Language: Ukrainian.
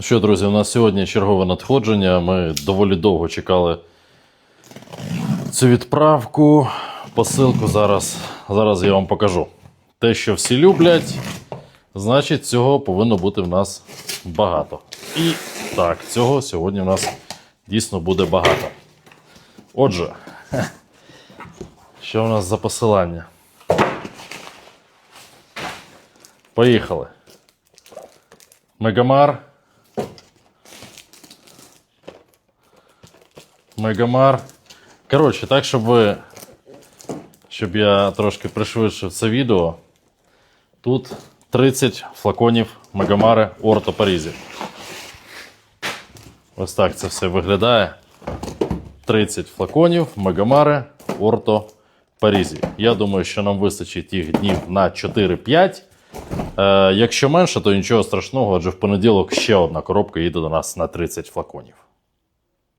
Ну Що, друзі, у нас сьогодні чергове надходження. Ми доволі довго чекали цю відправку, посилку зараз. Зараз я вам покажу. Те, що всі люблять, значить, цього повинно бути в нас багато. І так, цього сьогодні в нас дійсно буде багато. Отже, що у нас за посилання? Поїхали. Мегамар. Мегамар. Коротше, так, щоб ви. Щоб я трошки пришвидшив це відео. Тут 30 флаконів Мегамари Орто Парізі. Ось так це все виглядає. 30 флаконів Мегамари Орто Парізі. Я думаю, що нам вистачить їх днів на 4-5. Е, якщо менше, то нічого страшного, адже в понеділок ще одна коробка їде до нас на 30 флаконів.